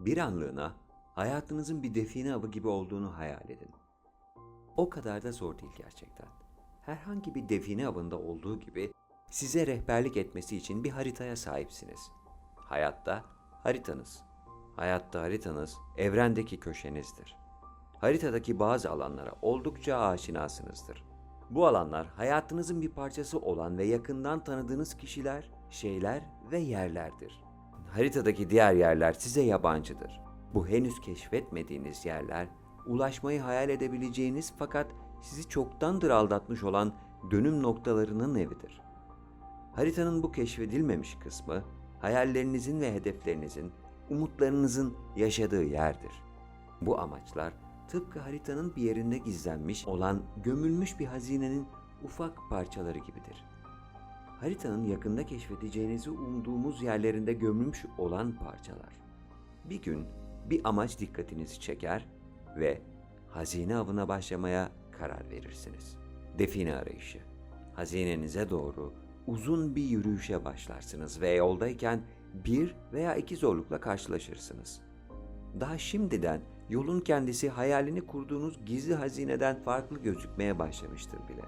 Bir anlığına hayatınızın bir define avı gibi olduğunu hayal edin. O kadar da zor değil gerçekten. Herhangi bir define avında olduğu gibi size rehberlik etmesi için bir haritaya sahipsiniz. Hayatta haritanız. Hayatta haritanız evrendeki köşenizdir. Haritadaki bazı alanlara oldukça aşinasınızdır. Bu alanlar hayatınızın bir parçası olan ve yakından tanıdığınız kişiler, şeyler ve yerlerdir. Haritadaki diğer yerler size yabancıdır. Bu henüz keşfetmediğiniz yerler, ulaşmayı hayal edebileceğiniz fakat sizi çoktandır aldatmış olan dönüm noktalarının evidir. Haritanın bu keşfedilmemiş kısmı, hayallerinizin ve hedeflerinizin, umutlarınızın yaşadığı yerdir. Bu amaçlar tıpkı haritanın bir yerinde gizlenmiş olan gömülmüş bir hazinenin ufak parçaları gibidir. Haritanın yakında keşfedeceğinizi umduğumuz yerlerinde gömülmüş olan parçalar. Bir gün bir amaç dikkatinizi çeker ve hazine avına başlamaya karar verirsiniz. Define arayışı. Hazinenize doğru uzun bir yürüyüşe başlarsınız ve yoldayken bir veya iki zorlukla karşılaşırsınız. Daha şimdiden yolun kendisi hayalini kurduğunuz gizli hazineden farklı gözükmeye başlamıştır bile.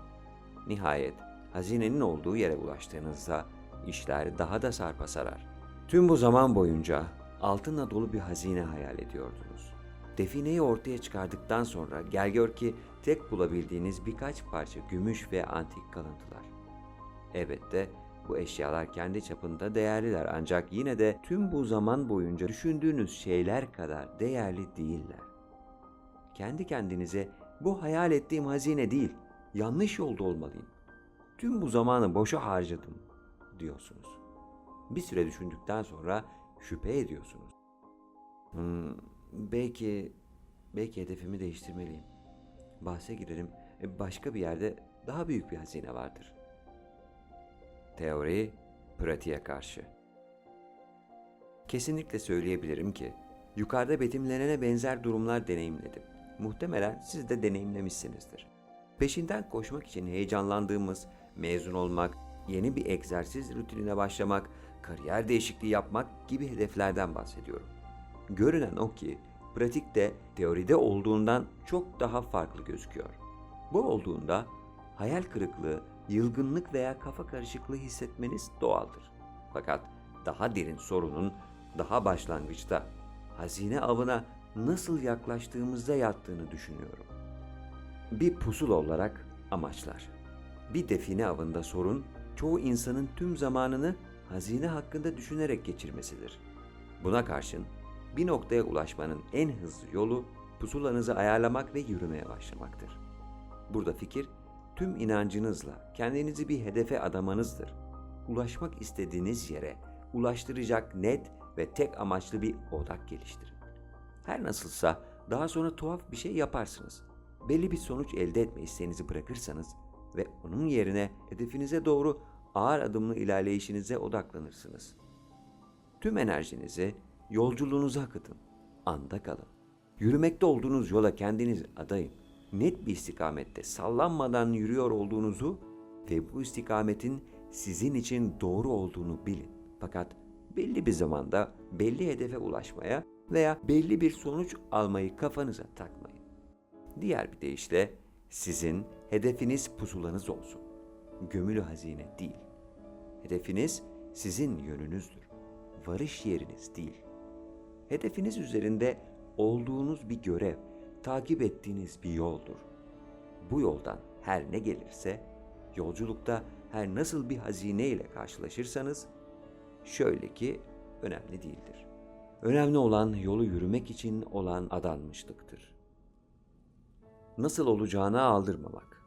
Nihayet hazinenin olduğu yere ulaştığınızda işler daha da sarpa sarar. Tüm bu zaman boyunca altınla dolu bir hazine hayal ediyordunuz. Defineyi ortaya çıkardıktan sonra gel gör ki tek bulabildiğiniz birkaç parça gümüş ve antik kalıntılar. Elbette bu eşyalar kendi çapında değerliler ancak yine de tüm bu zaman boyunca düşündüğünüz şeyler kadar değerli değiller. Kendi kendinize bu hayal ettiğim hazine değil, yanlış yolda olmalıyım. Tüm bu zamanı boşa harcadım diyorsunuz. Bir süre düşündükten sonra şüphe ediyorsunuz. Hmm, belki belki hedefimi değiştirmeliyim. Bahse girerim. e, Başka bir yerde daha büyük bir hazine vardır. Teori pratiğe karşı. Kesinlikle söyleyebilirim ki yukarıda betimlenene benzer durumlar deneyimledim. Muhtemelen siz de deneyimlemişsinizdir. Peşinden koşmak için heyecanlandığımız, mezun olmak, yeni bir egzersiz rutinine başlamak, kariyer değişikliği yapmak gibi hedeflerden bahsediyorum. Görünen o ki pratikte teoride olduğundan çok daha farklı gözüküyor. Bu olduğunda hayal kırıklığı, yılgınlık veya kafa karışıklığı hissetmeniz doğaldır. Fakat daha derin sorunun daha başlangıçta hazine avına nasıl yaklaştığımızda yattığını düşünüyorum. Bir pusula olarak amaçlar. Bir define avında sorun çoğu insanın tüm zamanını hazine hakkında düşünerek geçirmesidir. Buna karşın bir noktaya ulaşmanın en hızlı yolu pusulanızı ayarlamak ve yürümeye başlamaktır. Burada fikir tüm inancınızla kendinizi bir hedefe adamanızdır. Ulaşmak istediğiniz yere ulaştıracak net ve tek amaçlı bir odak geliştirin. Her nasılsa daha sonra tuhaf bir şey yaparsınız. Belli bir sonuç elde etme isteğinizi bırakırsanız ve onun yerine hedefinize doğru ağır adımlı ilerleyişinize odaklanırsınız. Tüm enerjinizi yolculuğunuza akıtın. Anda kalın. Yürümekte olduğunuz yola kendiniz adayın. Net bir istikamette sallanmadan yürüyor olduğunuzu ve bu istikametin sizin için doğru olduğunu bilin. Fakat belli bir zamanda belli hedefe ulaşmaya veya belli bir sonuç almayı kafanıza takmayın. Diğer bir deyişle sizin hedefiniz pusulanız olsun. Gömülü hazine değil. Hedefiniz sizin yönünüzdür. Varış yeriniz değil. Hedefiniz üzerinde olduğunuz bir görev, takip ettiğiniz bir yoldur. Bu yoldan her ne gelirse, yolculukta her nasıl bir hazine ile karşılaşırsanız, şöyle ki önemli değildir. Önemli olan yolu yürümek için olan adanmışlıktır. Nasıl olacağına aldırmamak.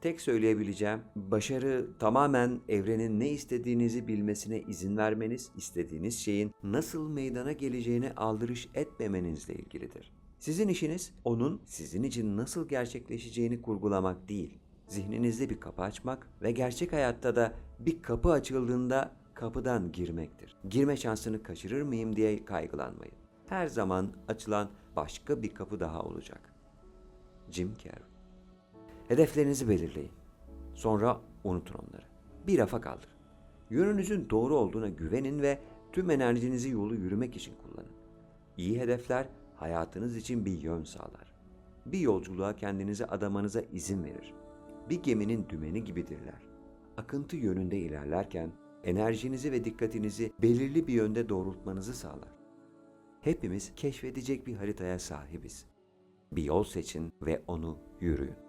Tek söyleyebileceğim, başarı tamamen evrenin ne istediğinizi bilmesine izin vermeniz, istediğiniz şeyin nasıl meydana geleceğine aldırış etmemenizle ilgilidir. Sizin işiniz onun sizin için nasıl gerçekleşeceğini kurgulamak değil. Zihninizde bir kapı açmak ve gerçek hayatta da bir kapı açıldığında kapıdan girmektir. Girme şansını kaçırır mıyım diye kaygılanmayın. Her zaman açılan başka bir kapı daha olacak. Jim Carrey Hedeflerinizi belirleyin. Sonra unutun onları. Bir rafa kaldır. Yönünüzün doğru olduğuna güvenin ve tüm enerjinizi yolu yürümek için kullanın. İyi hedefler hayatınız için bir yön sağlar. Bir yolculuğa kendinizi adamanıza izin verir. Bir geminin dümeni gibidirler. Akıntı yönünde ilerlerken enerjinizi ve dikkatinizi belirli bir yönde doğrultmanızı sağlar. Hepimiz keşfedecek bir haritaya sahibiz. Bir yol seçin ve onu yürüyün.